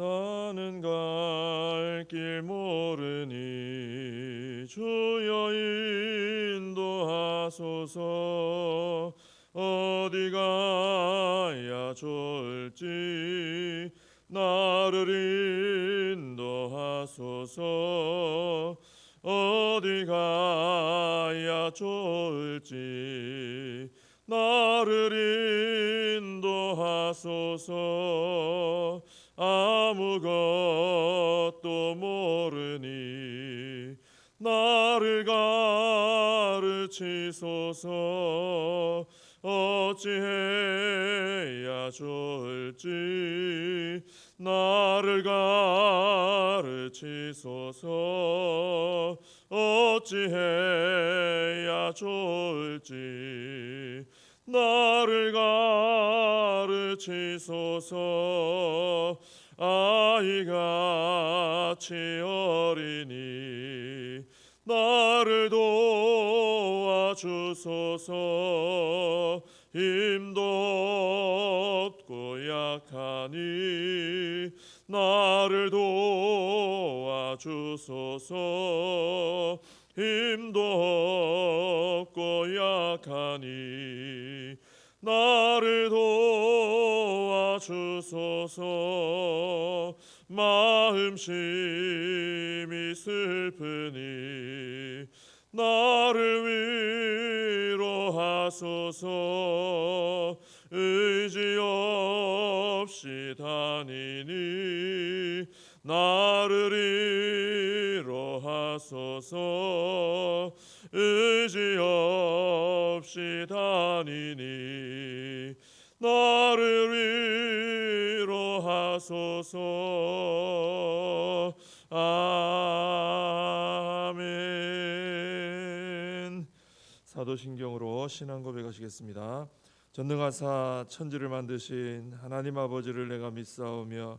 나는 갈 길 모르니 주여 인도하소서. 어디 가야 좋을지 나를 인도하소서. 어디 가야 좋을지 나를 인도하소서. 아무것도 모르니 나를 가르치소서. 어찌해야 좋을지 나를 가르치소서. 어찌해야 좋을지 나를 가르치소서. 아이같이 어리니 나를 도와주소서. 힘도 없고 약하니 나를 도와주소서 힘도 없고 약하니 나를 도와주소서. 마음심이 슬프니 나를 위로하소서. 의지 없이 다니니 나를 위로하소서. 의지 없이 다니니 나를 위로하소서. 아멘. 사도신경으로 신앙 고백하시겠습니다. 전능하사 천지를 만드신 하나님 아버지를 내가 믿사오며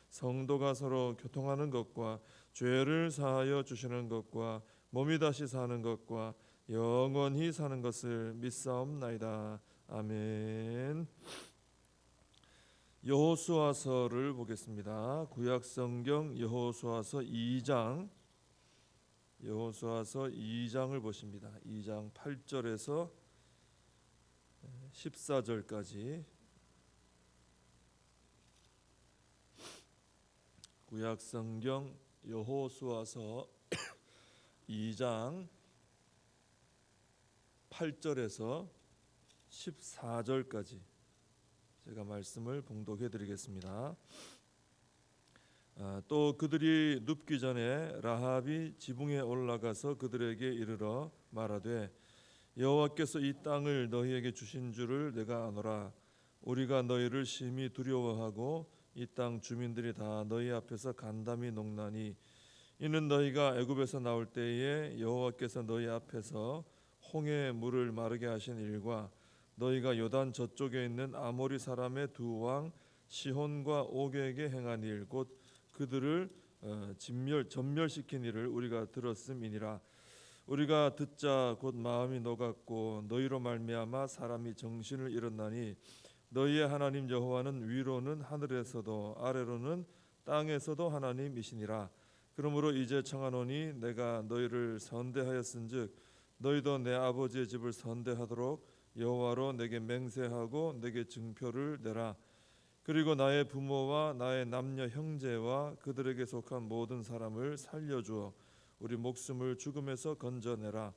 성도가 서로 교통하는 것과 죄를 사하여 주시는 것과 몸이 다시 사는 것과 영원히 사는 것을 믿사옵나이다. 아멘. 여호수아서를 보겠습니다. 구약 성경 여호수아서 2장 여호수아서 2장을 보십니다. 2장 8절에서 14절까지 구약 성경 여호수아서 2장 8절에서 14절까지 제가 말씀을 봉독해 드리겠습니다. 아, 또 그들이 눕기 전에 라합이 지붕에 올라가서 그들에게 이르러 말하되 여호와께서 이 땅을 너희에게 주신 줄을 내가 아노라 우리가 너희를 심히 두려워하고 이 땅 주민들이 다 너희 앞에서 간담이 농나니 이는 너희가 애굽에서 나올 때에 여호와께서 너희 앞에서 홍해 물을 마르게 하신 일과 너희가 요단 저쪽에 있는 아모리 사람의 두 왕 시혼과 오게에게 행한 일 곧 그들을 어, 진멸 전멸시킨 일을 우리가 들었음이니라. 우리가 듣자 곧 마음이 녹았고 너희로 말미암아 사람이 정신을 잃었나니 너희의 하나님 여호와는 위로는 하늘에서도 아래로는 땅에서도 하나님이시니라. 그러므로 이제 청하노니 내가 너희를 선대하였은즉 너희도 내 아버지의 집을 선대하도록 여호와로 내게 맹세하고 내게 증표를 내라. 그리고 나의 부모와 나의 남녀 형제와 그들에게 속한 모든 사람을 살려주어 우리 목숨을 죽음에서 건져내라.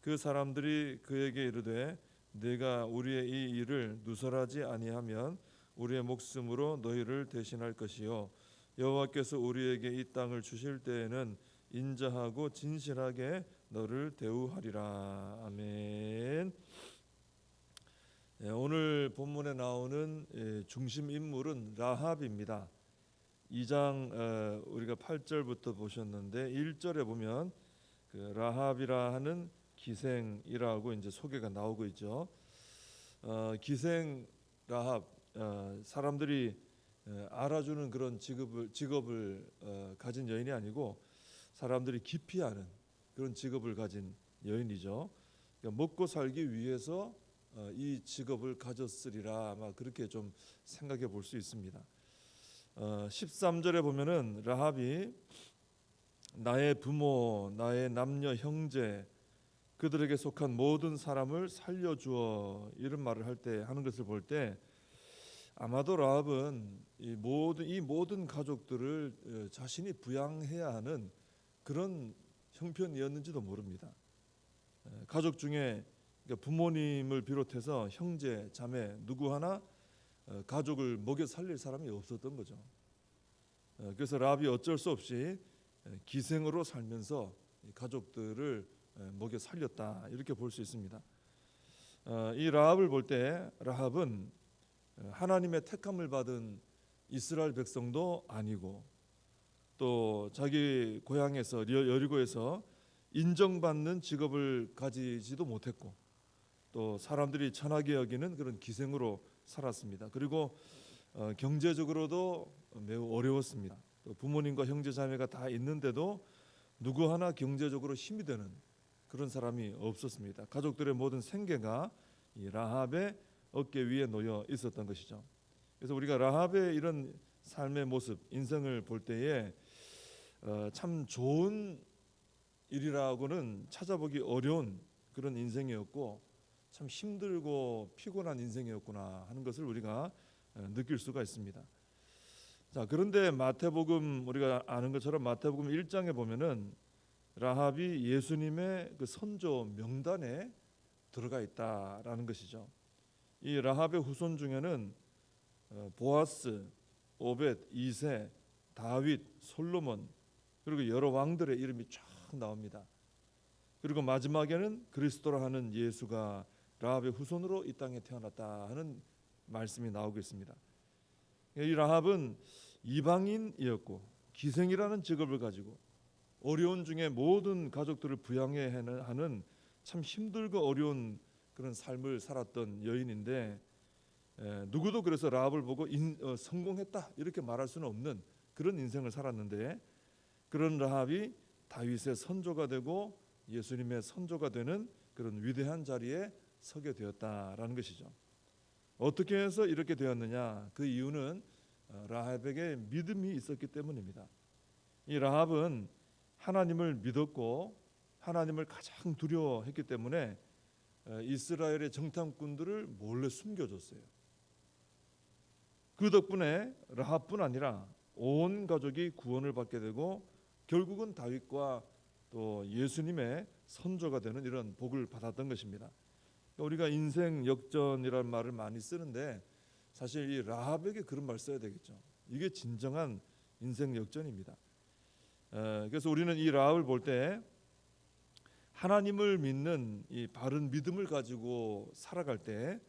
그 사람들이 그에게 이르되 네가 우리의 이 일을 누설하지 아니하면 우리의 목숨으로 너희를 대신할 것이요 여호와께서 우리에게 이 땅을 주실 때에는 인자하고 진실하게 너를 대우하리라 아멘. 예, 오늘 본문에 나오는 예, 중심 인물은 라합입니다. 2장 어, 우리가 8절부터 보셨는데 1절에 보면 그 라합이라 하는 기생이라고 이제 소개가 나오고 있죠. 어, 기생 라합 어, 사람들이 어, 알아주는 그런 직업을 직업을 어, 가진 여인이 아니고 사람들이 기피 하는 그런 직업을 가진 여인이죠. 그러니까 먹고 살기 위해서 어, 이 직업을 가졌으리라 아마 그렇게 좀 생각해 볼 수 있습니다. 어, 13절에 보면은 라합이 나의 부모, 나의 남녀 형제 그들에게 속한 모든 사람을 살려 주어 이런 말을 할 때 하는 것을 볼 때 아마도 라합은 이 모든 이 모든 가족들을 어, 자신이 부양해야 하는 그런 형편이었는지도 모릅니다. 에, 가족 중에 그러니까 부모님을 비롯해서 형제, 자매 누구 하나 어, 가족을 먹여 살릴 사람이 없었던 거죠. 어, 그래서 라합이 어쩔 수 없이 에, 기생으로 살면서 이 가족들을 에, 먹여 살렸다 이렇게 볼 수 있습니다. 어, 이 라합을 볼 때 라합은 어, 하나님의 택함을 받은 이스라엘 백성도 아니고 또 자기 고향에서 여- 여리고에서 인정받는 직업을 가지지도 못했고 또 사람들이 천하게 여기는 그런 기생으로 살았습니다. 그리고 어, 경제적으로도 매우 어려웠습니다. 또 부모님과 형제 자매가 다 있는데도 누구 하나 경제적으로 힘이 되는 그런 사람이 없었습니다. 가족들의 모든 생계가 이 라합의 어깨 위에 놓여 있었던 것이죠. 그래서 우리가 라합의 이런 삶의 모습, 인생을 볼 때에 어, 참 좋은 일이라고는 찾아보기 어려운 그런 인생이었고 참 힘들고 피곤한 인생이었구나 하는 것을 우리가 어, 느낄 수가 있습니다. 자 그런데 마태복음 우리가 아는 것처럼 마태복음 1장에 보면은 라합이 예수님의 그 선조 명단에 들어가 있다라는 것이죠. 이 라합의 후손 중에는 어, 보아스, 오벳, 이세, 다윗, 솔로몬 그리고 여러 왕들의 이름이 쫙 나옵니다. 그리고 마지막에는 그리스도라 하는 예수가 라합의 후손으로 이 땅에 태어났다 하는 말씀이 나오고 있습니다. 이 라합은 이방인이었고 기생이라는 직업을 가지고 어려운 중에 모든 가족들을 부양해야 하는 참 힘들고 어려운 그런 삶을 살았던 여인인데 에, 누구도 그래서 라합을 보고 인, 어, 성공했다 이렇게 말할 수는 없는 그런 인생을 살았는데 그런 라합이 다윗의 선조가 되고 예수님의 선조가 되는 그런 위대한 자리에 서게 되었다라는 것이죠. 어떻게 해서 이렇게 되었느냐? 그 이유는 어, 라합에게 믿음이 있었기 때문입니다. 이 라합은 하나님을 믿었고 하나님을 가장 두려워했기 때문에 어, 이스라엘의 정탐꾼들을 몰래 숨겨줬어요. 그 덕분에 라합뿐 아니라 온 가족이 구원을 받게 되고 결국은 다윗과 또 예수님의 선조가 되는 이런 복을 받았던 것입니다. 우리가 인생 역전이라는 말을 많이 쓰는데 사실 이 라합에게 그런 말 써야 되겠죠. 이게 진정한 인생 역전입니다. 에, 그래서 우리는 이 라합을 볼 때 하나님을 믿는 이 바른 믿음을 가지고 살아갈 때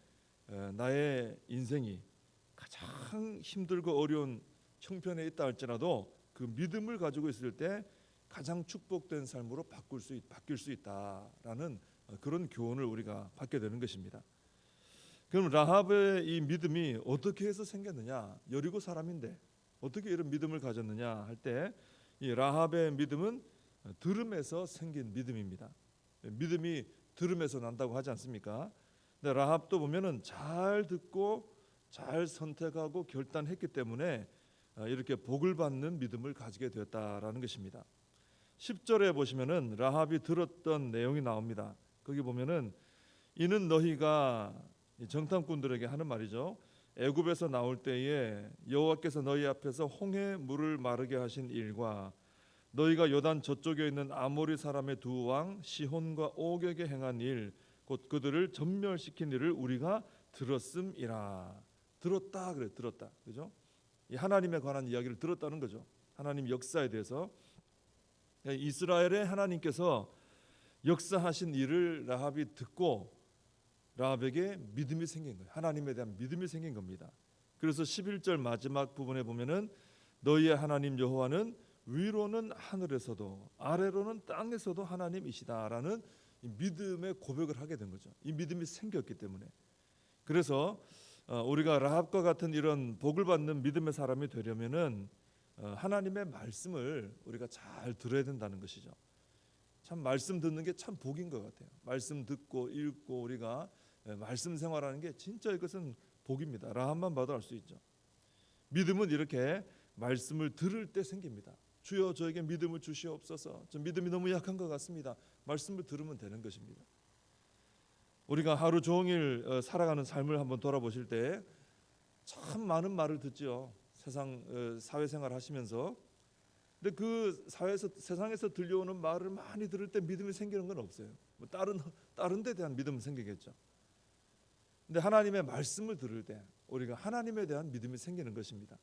에, 나의 인생이 가장 힘들고 어려운 형편에 있다 할지라도 그 믿음을 가지고 있을 때 가장 축복된 삶으로 바꿀 수 있, 바뀔 수 있다라는 어, 그런 교훈을 우리가 받게 되는 것입니다. 그럼 라합의 이 믿음이 어떻게 해서 생겼느냐? 여리고 사람인데 어떻게 이런 믿음을 가졌느냐 할 때 이 라합의 믿음은 들음에서 생긴 믿음입니다. 믿음이 들음에서 난다고 하지 않습니까? 근데 라합도 보면은 잘 듣고 잘 선택하고 결단했기 때문에 어, 이렇게 복을 받는 믿음을 가지게 되었다라는 것입니다. 10절에 보시면은 라합이 들었던 내용이 나옵니다. 거기 보면은 이는 너희가 이 정탐꾼들에게 하는 말이죠. 애굽에서 나올 때에 여호와께서 너희 앞에서 홍해 물을 마르게 하신 일과 너희가 요단 저쪽에 있는 아모리 사람의 두 왕 시혼과 옥에게 행한 일 곧 그들을 전멸시킨 일을 우리가 들었음이라 들었다 그래 들었다 그죠? 이 하나님에 관한 이야기를 들었다는 거죠. 하나님 역사에 대해서 이스라엘의 하나님께서 역사하신 일을 라합이 듣고 라합에게 믿음이 생긴 거예요. 하나님에 대한 믿음이 생긴 겁니다. 그래서 11절 마지막 부분에 보면은 너희의 하나님 여호와는 위로는 하늘에서도 아래로는 땅에서도 하나님이시다라는 이 믿음의 고백을 하게 된 거죠. 이 믿음이 생겼기 때문에. 그래서 어, 우리가 라합과 같은 이런 복을 받는 믿음의 사람이 되려면은 어, 하나님의 말씀을 우리가 잘 들어야 된다는 것이죠. 참 말씀 듣는 게 참 복인 것 같아요. 말씀 듣고 읽고 우리가 예, 말씀 생활하는 게 진짜 이것은 복입니다. 라함만 봐도 알 수 있죠. 믿음은 이렇게 말씀을 들을 때 생깁니다. 주여 저에게 믿음을 주시옵소서. 저 믿음이 너무 약한 것 같습니다. 말씀을 들으면 되는 것입니다. 우리가 하루 종일 어, 살아가는 삶을 한번 돌아보실 때 참 많은 말을 듣죠. 세상 어, 사회생활 하시면서 근데 그 사회에서 세상에서 들려오는 말을 많이 들을 때 믿음이 생기는 건 없어요. 뭐 다른 다른 데 대한 믿음은 생기겠죠. 근데 하나님의 말씀을 들을 때 우리가 하나님에 대한 믿음이 생기는 것입니다.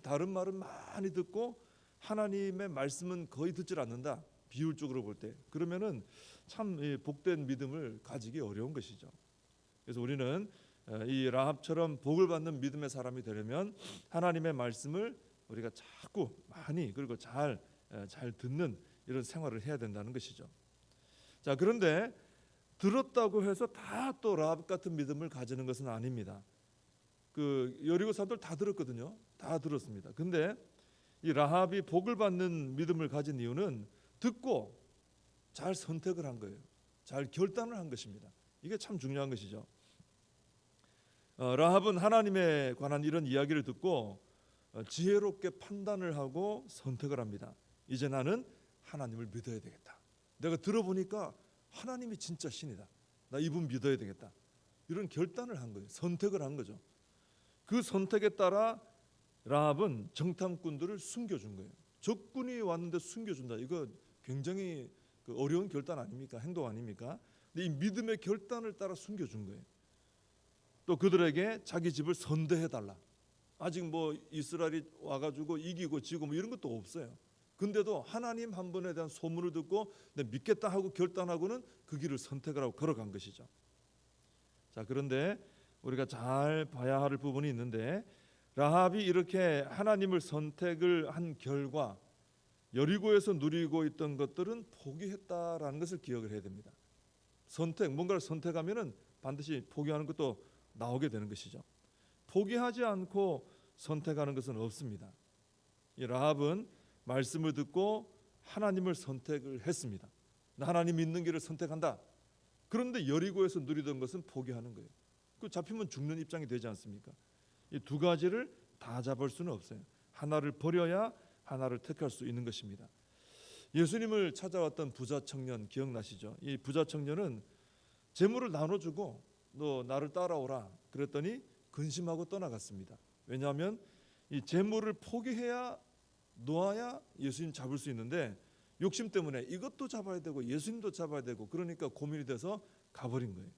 다른 말은 많이 듣고 하나님의 말씀은 거의 듣질 않는다. 비율적으로 볼 때 그러면은 참이 복된 믿음을 가지기 어려운 것이죠. 그래서 우리는 어, 이 라합처럼 복을 받는 믿음의 사람이 되려면 하나님의 말씀을 우리가 자꾸 많이 그리고 잘 잘 듣는 이런 생활을 해야 된다는 것이죠. 자 그런데 들었다고 해서 다 또 라합 같은 믿음을 가지는 것은 아닙니다. 그 여리고 사람들 다 들었거든요. 다 들었습니다. 근데 이 라합이 복을 받는 믿음을 가진 이유는 듣고 잘 선택을 한 거예요. 잘 결단을 한 것입니다. 이게 참 중요한 것이죠. 어, 라합은 하나님에 관한 이런 이야기를 듣고 어, 지혜롭게 판단을 하고 선택을 합니다. 이제 나는 하나님을 믿어야 되겠다. 내가 들어보니까 하나님이 진짜 신이다. 나 이분 믿어야 되겠다. 이런 결단을 한 거예요. 선택을 한 거죠. 그 선택에 따라 라합은 정탐꾼들을 숨겨준 거예요. 적군이 왔는데 숨겨준다. 이거 굉장히 그 어려운 결단 아닙니까? 행동 아닙니까? 근데 이 믿음의 결단을 따라 숨겨준 거예요. 또 그들에게 자기 집을 선대해 달라. 아직 뭐 이스라엘이 와가지고 이기고 지고 뭐 이런 것도 없어요. 근데도 하나님 한 분에 대한 소문을 듣고 내 믿겠다 하고 결단하고는 그 길을 선택을 하고 걸어간 것이죠. 자 그런데 우리가 잘 봐야 할 부분이 있는데 라합이 이렇게 하나님을 선택을 한 결과 여리고에서 누리고 있던 것들은 포기했다라는 것을 기억을 해야 됩니다. 선택 뭔가를 선택하면은 반드시 포기하는 것도 나오게 되는 것이죠. 포기하지 않고 선택하는 것은 없습니다. 이 라합은 말씀을 듣고 하나님을 선택을 했습니다. 나 하나님 믿는 길을 선택한다. 그런데 여리고에서 누리던 것은 포기하는 거예요. 그 잡히면 죽는 입장이 되지 않습니까? 이 두 가지를 다 잡을 수는 없어요. 하나를 버려야 하나를 택할 수 있는 것입니다. 예수님을 찾아왔던 부자 청년 기억나시죠? 이 부자 청년은 재물을 나눠주고 너 나를 따라오라 그랬더니 근심하고 떠나갔습니다. 왜냐하면 이 재물을 포기해야 놓아야 예수님 잡을 수 있는데 욕심 때문에 이것도 잡아야 되고 예수님도 잡아야 되고 그러니까 고민이 돼서 가버린 거예요.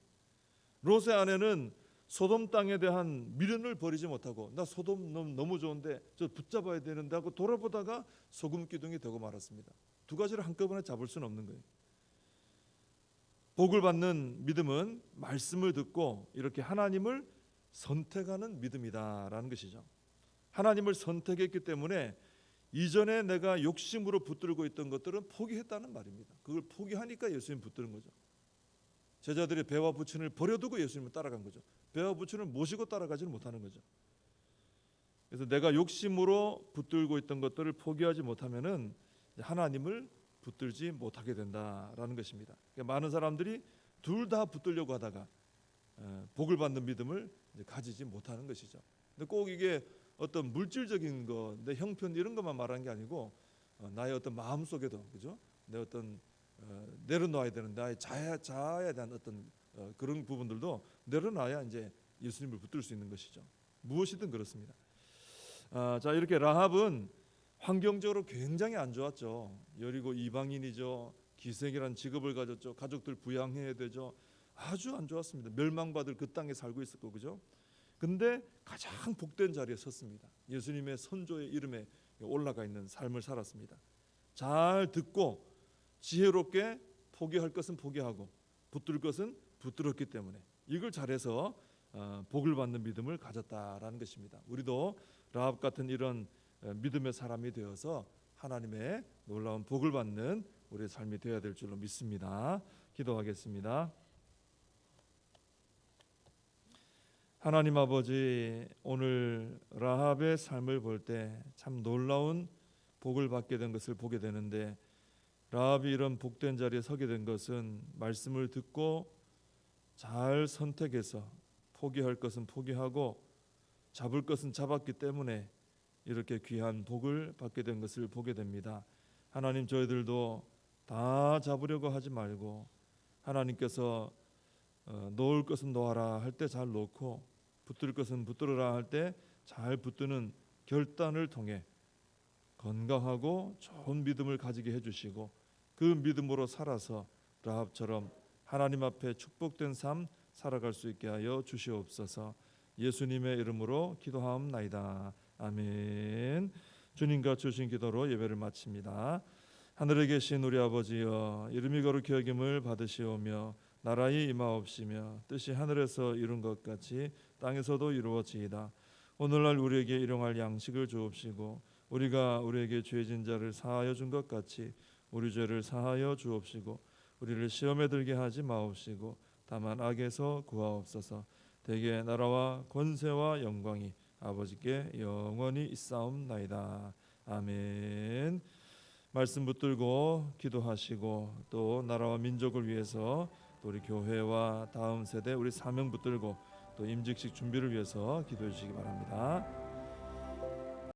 롯의 아내는 소돔 땅에 대한 미련을 버리지 못하고 나 소돔 너무, 너무 좋은데 저 붙잡아야 되는데 하고 돌아보다가 소금 기둥이 되고 말았습니다. 두 가지를 한꺼번에 잡을 수는 없는 거예요. 복을 받는 믿음은 말씀을 듣고 이렇게 하나님을 선택하는 믿음이다라는 것이죠. 하나님을 선택했기 때문에 이전에 내가 욕심으로 붙들고 있던 것들은 포기했다는 말입니다. 그걸 포기하니까 예수님 붙드는 거죠. 제자들이 배와 부친을 버려두고 예수님을 따라간 거죠. 배와 부친을 모시고 따라가지는 못하는 거죠. 그래서 내가 욕심으로 붙들고 있던 것들을 포기하지 못하면은 하나님을 붙들지 못하게 된다라는 것입니다. 그러니까 많은 사람들이 둘 다 붙들려고 하다가 어, 복을 받는 믿음을 가지지 못하는 것이죠. 근데 꼭 이게 어떤 물질적인 거, 내 형편 이런 것만 말하는 게 아니고 어, 나의 어떤 마음 속에도 그죠? 내 어떤 어, 내려놓아야 되는 나의 자아, 자아에 대한 어떤 어, 그런 부분들도 내려놔야 이제 예수님을 붙들 수 있는 것이죠. 무엇이든 그렇습니다. 아, 자 이렇게 라합은 환경적으로 굉장히 안 좋았죠. 여리고 이방인이죠. 기생이란 직업을 가졌죠. 가족들 부양해야 되죠. 아주 안 좋았습니다. 멸망받을 그 땅에 살고 있었고 그죠? 근데 가장 복된 자리에 섰습니다. 예수님의 선조의 이름에 올라가 있는 삶을 살았습니다. 잘 듣고 지혜롭게 포기할 것은 포기하고 붙들 것은 붙들었기 때문에 이걸 잘해서 어, 복을 받는 믿음을 가졌다라는 것입니다. 우리도 라합 같은 이런 어, 믿음의 사람이 되어서 하나님의 놀라운 복을 받는 우리의 삶이 되어야 될 줄로 믿습니다. 기도하겠습니다. 하나님 아버지 오늘 라합의 삶을 볼 때 참 놀라운 복을 받게 된 것을 보게 되는데 라합이 이런 복된 자리에 서게 된 것은 말씀을 듣고 잘 선택해서 포기할 것은 포기하고 잡을 것은 잡았기 때문에 이렇게 귀한 복을 받게 된 것을 보게 됩니다. 하나님 저희들도 다 잡으려고 하지 말고 하나님께서 어, 놓을 것은 놓아라 할 때 잘 놓고 붙들 것은 붙들어라 할 때 잘 붙드는 결단을 통해 건강하고 좋은 믿음을 가지게 해주시고 그 믿음으로 살아서 라합처럼 하나님 앞에 축복된 삶 살아갈 수 있게 하여 주시옵소서. 예수님의 이름으로 기도하옵나이다. 아멘. 주님과 주신 기도로 예배를 마칩니다. 하늘에 계신 우리 아버지여 이름이 거룩히 여김을 받으시오며 나라의 임하옵시며 뜻이 하늘에서 이룬 것 같이 땅에서도 이루어지이다. 오늘날 우리에게 일용할 양식을 주옵시고 우리가 우리에게 죄진 자를 사하여 준 것 같이 우리 죄를 사하여 주옵시고 우리를 시험에 들게 하지 마옵시고 다만 악에서 구하옵소서. 대개 나라와 권세와 영광이 아버지께 영원히 있사옵나이다. 아멘. 말씀 붙들고 기도하시고 또 나라와 민족을 위해서 또 우리 교회와 다음 세대 우리 사명 붙들고 또 임직식 준비를 위해서 기도해 주시기 바랍니다.